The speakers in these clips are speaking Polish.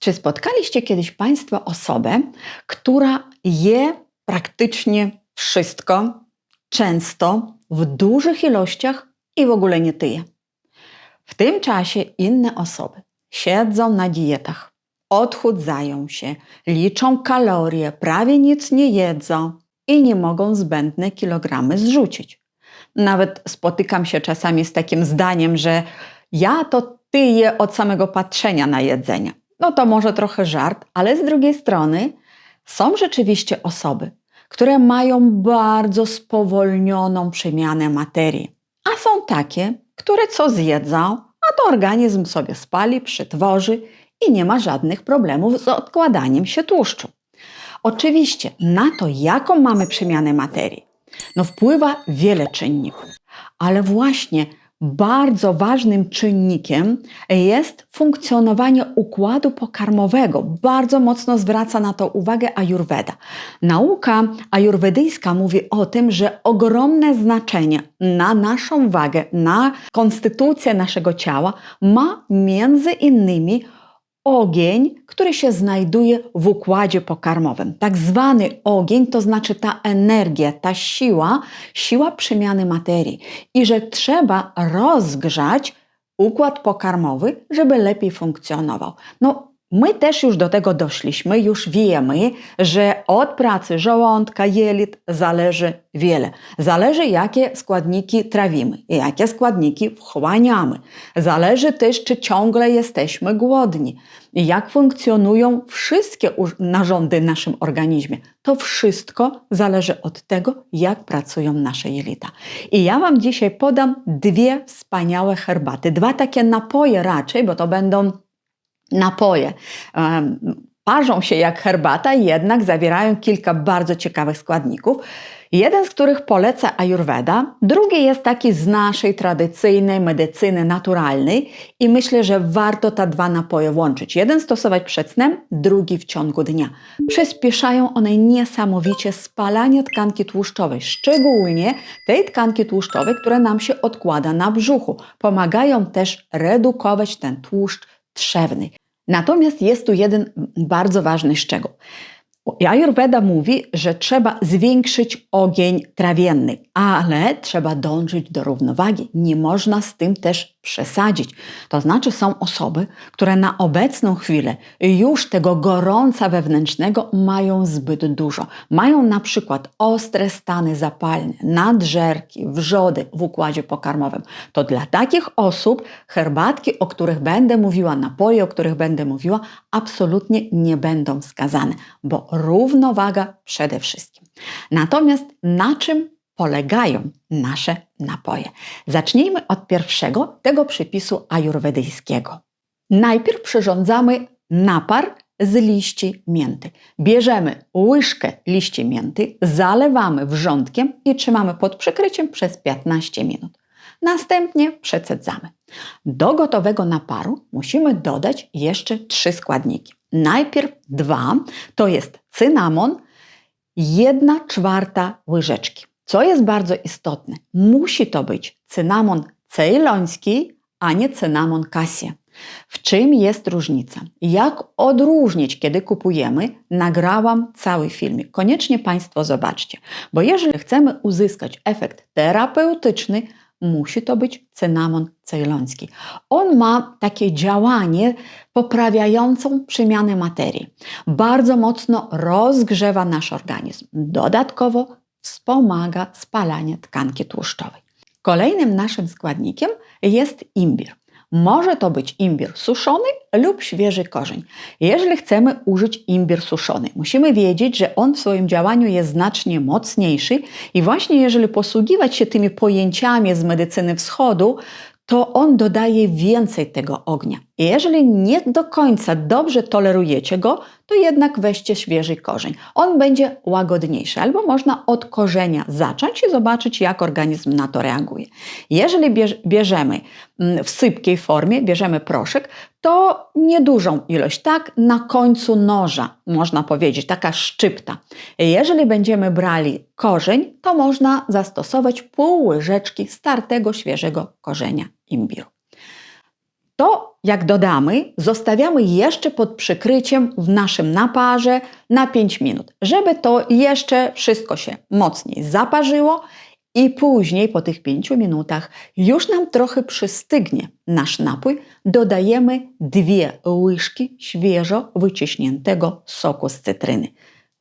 Czy spotkaliście kiedyś Państwo osobę, która je praktycznie wszystko, często, w dużych ilościach i w ogóle nie tyje? W tym czasie inne osoby siedzą na dietach, odchudzają się, liczą kalorie, prawie nic nie jedzą i nie mogą zbędne kilogramy zrzucić. Nawet spotykam się czasami z takim zdaniem, że ja to tyję od samego patrzenia na jedzenie. No to może trochę żart, ale z drugiej strony są rzeczywiście osoby, które mają bardzo spowolnioną przemianę materii, a są takie, które co zjedzą, a to organizm sobie spali, przetworzy i nie ma żadnych problemów z odkładaniem się tłuszczu. Oczywiście na to, jaką mamy przemianę materii, no wpływa wiele czynników, ale właśnie bardzo ważnym czynnikiem jest funkcjonowanie układu pokarmowego. Bardzo mocno zwraca na to uwagę Ayurveda. Nauka ajurwedyjska mówi o tym, że ogromne znaczenie na naszą wagę, na konstytucję naszego ciała ma między innymi ogień, który się znajduje w układzie pokarmowym. Tak zwany ogień to znaczy ta energia, ta siła, siła przemiany materii i że trzeba rozgrzać układ pokarmowy, żeby lepiej funkcjonował. No, My też już do tego doszliśmy, już wiemy, że od pracy żołądka, jelit zależy wiele. Zależy, jakie składniki trawimy, jakie składniki wchłaniamy. Zależy też, czy ciągle jesteśmy głodni, jak funkcjonują wszystkie narządy w naszym organizmie. To wszystko zależy od tego, jak pracują nasze jelita. I ja Wam dzisiaj podam dwie wspaniałe herbaty, dwa takie napoje raczej, bo to będą napoje parzą się jak herbata, jednak zawierają kilka bardzo ciekawych składników. Jeden z których poleca Ayurveda, drugi jest taki z naszej tradycyjnej medycyny naturalnej i myślę, że warto te dwa napoje łączyć. Jeden stosować przed snem, drugi w ciągu dnia. Przyspieszają one niesamowicie spalanie tkanki tłuszczowej, szczególnie tej tkanki tłuszczowej, która nam się odkłada na brzuchu. Pomagają też redukować ten tłuszcz trzewny. Natomiast jest tu jeden bardzo ważny szczegół. Ayurveda mówi, że trzeba zwiększyć ogień trawienny, ale trzeba dążyć do równowagi. Nie można z tym też przesadzić. To znaczy są osoby, które na obecną chwilę już tego gorąca wewnętrznego mają zbyt dużo. Mają na przykład ostre stany zapalne, nadżerki, wrzody w układzie pokarmowym. To dla takich osób herbatki, o których będę mówiła, napoje, o których będę mówiła, absolutnie nie będą wskazane, bo równowaga przede wszystkim. Natomiast na czym polegają nasze napoje? Zacznijmy od pierwszego, tego przepisu ajurwedyjskiego. Najpierw przyrządzamy napar z liści mięty. Bierzemy łyżkę liści mięty, zalewamy wrzątkiem i trzymamy pod przykryciem przez 15 minut. Następnie przecedzamy. Do gotowego naparu musimy dodać jeszcze trzy składniki. Najpierw dwa, to jest cynamon, jedna czwarta łyżeczki. Co jest bardzo istotne, musi to być cynamon cejloński, a nie cynamon cassia. W czym jest różnica? Jak odróżnić, kiedy kupujemy? Nagrałam cały filmik. Koniecznie Państwo zobaczcie, bo jeżeli chcemy uzyskać efekt terapeutyczny, musi to być cynamon cejloński. On ma takie działanie poprawiającą przemianę materii. Bardzo mocno rozgrzewa nasz organizm. Dodatkowo wspomaga spalanie tkanki tłuszczowej. Kolejnym naszym składnikiem jest imbir. Może to być imbir suszony lub świeży korzeń. Jeżeli chcemy użyć imbir suszony, musimy wiedzieć, że on w swoim działaniu jest znacznie mocniejszy i właśnie jeżeli posługiwać się tymi pojęciami z medycyny wschodu, to on dodaje więcej tego ognia. Jeżeli nie do końca dobrze tolerujecie go, to jednak weźcie świeży korzeń. On będzie łagodniejszy, albo można od korzenia zacząć i zobaczyć, jak organizm na to reaguje. Jeżeli bierzemy mm, w sypkiej formie, bierzemy proszek, to niedużą ilość, tak na końcu noża, można powiedzieć, taka szczypta. Jeżeli będziemy brali korzeń, to można zastosować pół łyżeczki startego, świeżego korzenia imbiru. To jak dodamy, zostawiamy jeszcze pod przykryciem w naszym naparze na 5 minut, żeby to jeszcze wszystko się mocniej zaparzyło i później po tych 5 minutach już nam trochę przystygnie nasz napój, dodajemy dwie łyżki świeżo wyciśniętego soku z cytryny.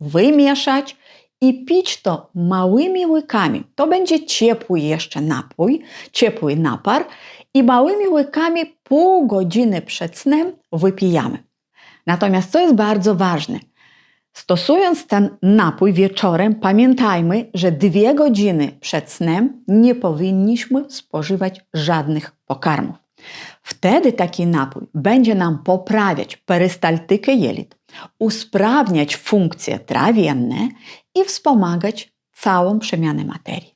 Wymieszać i pić to małymi łykami. To będzie ciepły jeszcze napój, ciepły napar i małymi łykami pół godziny przed snem wypijamy. Natomiast co jest bardzo ważne, stosując ten napój wieczorem, pamiętajmy, że dwie godziny przed snem nie powinniśmy spożywać żadnych pokarmów. Wtedy taki napój będzie nam poprawiać perystaltykę jelit, usprawniać funkcje trawienne i wspomagać całą przemianę materii.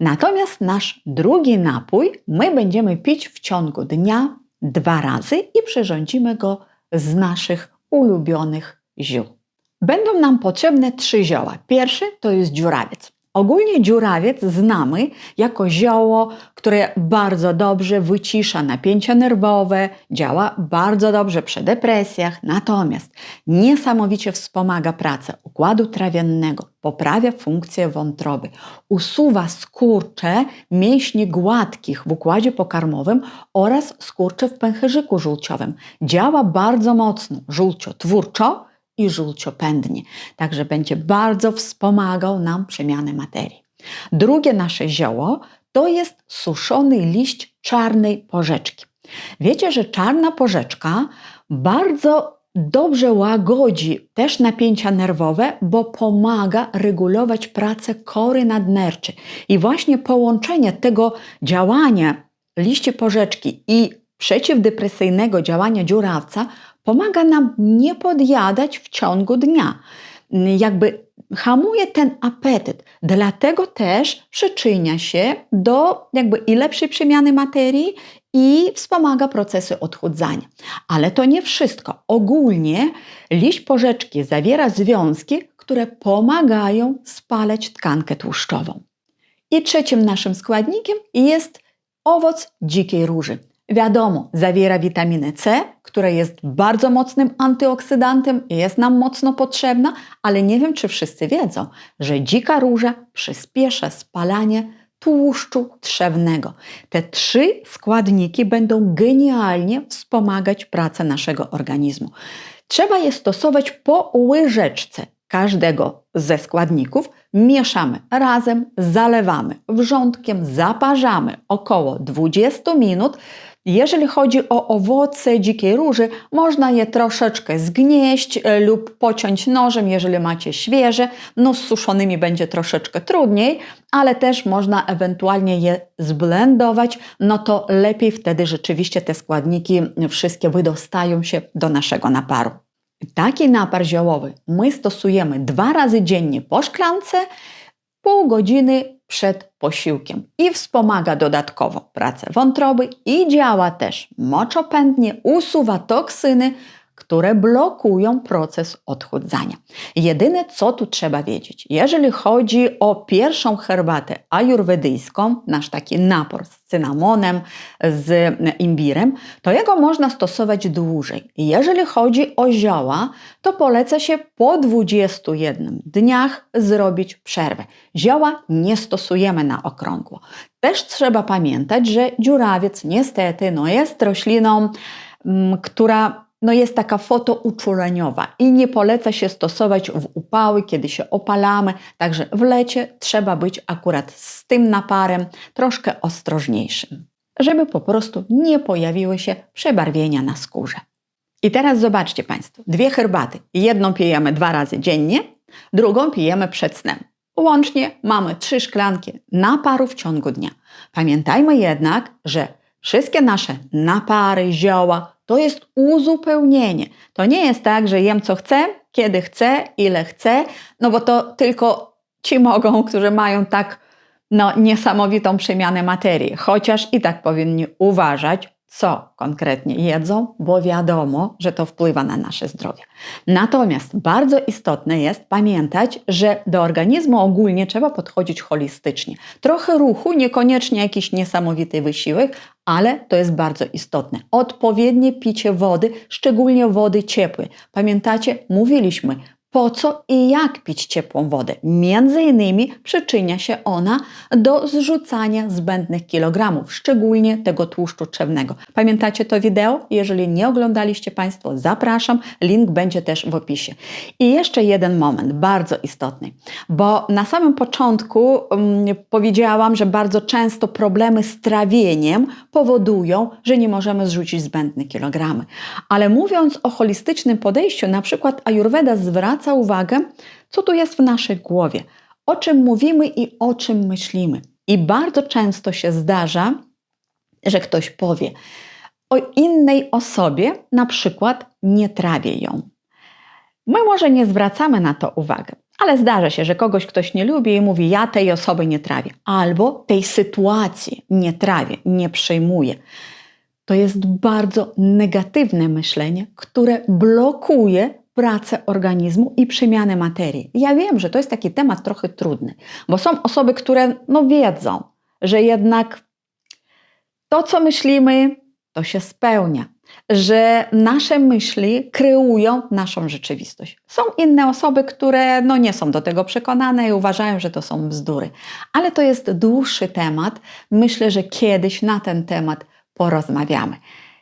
Natomiast nasz drugi napój my będziemy pić w ciągu dnia dwa razy i przyrządzimy go z naszych ulubionych ziół. Będą nam potrzebne trzy zioła. Pierwszy to jest dziurawiec. Ogólnie dziurawiec znamy jako zioło, które bardzo dobrze wycisza napięcia nerwowe, działa bardzo dobrze przy depresjach, natomiast niesamowicie wspomaga pracę układu trawiennego, poprawia funkcję wątroby, usuwa skurcze mięśni gładkich w układzie pokarmowym oraz skurcze w pęcherzyku żółciowym. Działa bardzo mocno żółciotwórczo, i żółciopędnie. Także będzie bardzo wspomagał nam przemianę materii. Drugie nasze zioło to jest suszony liść czarnej porzeczki. Wiecie, że czarna porzeczka bardzo dobrze łagodzi też napięcia nerwowe, bo pomaga regulować pracę kory nadnerczy. I właśnie połączenie tego działania liści porzeczki i przeciwdepresyjnego działania dziurawca pomaga nam nie podjadać w ciągu dnia. Jakby hamuje ten apetyt, dlatego też przyczynia się do jakby i lepszej przemiany materii i wspomaga procesy odchudzania. Ale to nie wszystko. Ogólnie liść porzeczki zawiera związki, które pomagają spalać tkankę tłuszczową. I trzecim naszym składnikiem jest owoc dzikiej róży. Wiadomo, zawiera witaminę C, która jest bardzo mocnym antyoksydantem i jest nam mocno potrzebna, ale nie wiem, czy wszyscy wiedzą, że dzika róża przyspiesza spalanie tłuszczu trzewnego. Te trzy składniki będą genialnie wspomagać pracę naszego organizmu. Trzeba je stosować po łyżeczce każdego ze składników, mieszamy razem, zalewamy wrzątkiem, zaparzamy około 20 minut jeżeli chodzi o owoce dzikiej róży, można je troszeczkę zgnieść e, lub pociąć nożem, jeżeli macie świeże. No z suszonymi będzie troszeczkę trudniej, ale też można ewentualnie je zblendować. No to lepiej wtedy rzeczywiście te składniki wszystkie wydostają się do naszego naparu. Taki napar ziołowy my stosujemy dwa razy dziennie po szklance, pół godziny przed posiłkiem i wspomaga dodatkowo pracę wątroby i działa też moczopędnie, usuwa toksyny, które blokują proces odchudzania. Jedyne, co tu trzeba wiedzieć, jeżeli chodzi o pierwszą herbatę ajurwedyjską, nasz taki napór z cynamonem, z imbirem, to jego można stosować dłużej. Jeżeli chodzi o zioła, to poleca się po 21 dniach zrobić przerwę. Zioła nie stosujemy na okrągło. Też trzeba pamiętać, że dziurawiec niestety no, jest rośliną, mm, która no jest taka fotouczuleniowa i nie poleca się stosować w upały, kiedy się opalamy. Także w lecie trzeba być akurat z tym naparem troszkę ostrożniejszym, żeby po prostu nie pojawiły się przebarwienia na skórze. I teraz zobaczcie Państwo, dwie herbaty. Jedną pijemy dwa razy dziennie, drugą pijemy przed snem. Łącznie mamy trzy szklanki naparu w ciągu dnia. Pamiętajmy jednak, że wszystkie nasze napary, zioła to jest uzupełnienie. To nie jest tak, że jem co chcę, kiedy chcę, ile chcę, no bo to tylko ci mogą, którzy mają tak no, niesamowitą przemianę materii. Chociaż i tak powinni uważać, co konkretnie jedzą, bo wiadomo, że to wpływa na nasze zdrowie. Natomiast bardzo istotne jest pamiętać, że do organizmu ogólnie trzeba podchodzić holistycznie. Trochę ruchu, niekoniecznie jakiś niesamowity wysiłek, ale to jest bardzo istotne. Odpowiednie picie wody, szczególnie wody ciepłej. Pamiętacie, mówiliśmy, po co i jak pić ciepłą wodę. Między innymi przyczynia się ona do zrzucania zbędnych kilogramów, szczególnie tego tłuszczu trzewnego. Pamiętacie to wideo? Jeżeli nie oglądaliście Państwo, zapraszam, link będzie też w opisie. I jeszcze jeden moment, bardzo istotny, bo na samym początku um, powiedziałam, że bardzo często problemy z trawieniem powodują, że nie możemy zrzucić zbędne kilogramy. Ale mówiąc o holistycznym podejściu, na przykład Ayurveda zwraca zwraca uwagę, co tu jest w naszej głowie, o czym mówimy i o czym myślimy. I bardzo często się zdarza, że ktoś powie o innej osobie, na przykład nie trawię ją. My może nie zwracamy na to uwagę, ale zdarza się, że kogoś ktoś nie lubi i mówi: Ja tej osoby nie trawię, albo tej sytuacji nie trawię, nie przejmuję. To jest bardzo negatywne myślenie, które blokuje pracę organizmu i przemianę materii. Ja wiem, że to jest taki temat trochę trudny, bo są osoby, które no wiedzą, że jednak to, co myślimy, to się spełnia, że nasze myśli kreują naszą rzeczywistość. Są inne osoby, które no, nie są do tego przekonane i uważają, że to są bzdury. Ale to jest dłuższy temat. Myślę, że kiedyś na ten temat porozmawiamy.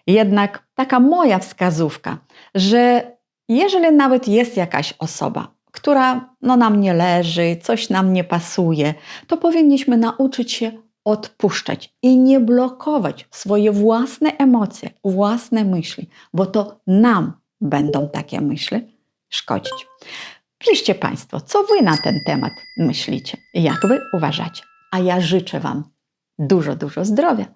Jednak taka moja wskazówka, że jeżeli nawet jest jakaś osoba, która no, nam nie leży, coś nam nie pasuje, to powinniśmy nauczyć się odpuszczać i nie blokować swoje własne emocje, własne myśli, bo to nam będą takie myśli szkodzić. Piszcie Państwo, co Wy na ten temat myślicie, jak Wy uważacie. A ja życzę Wam dużo, dużo zdrowia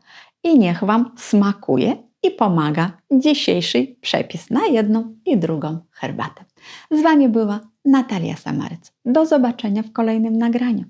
i niech Wam smakuje i pomaga dzisiejszy przepis na jedną i drugą herbatę. Z Wami była Natalia Samarec. Do zobaczenia w kolejnym nagraniu.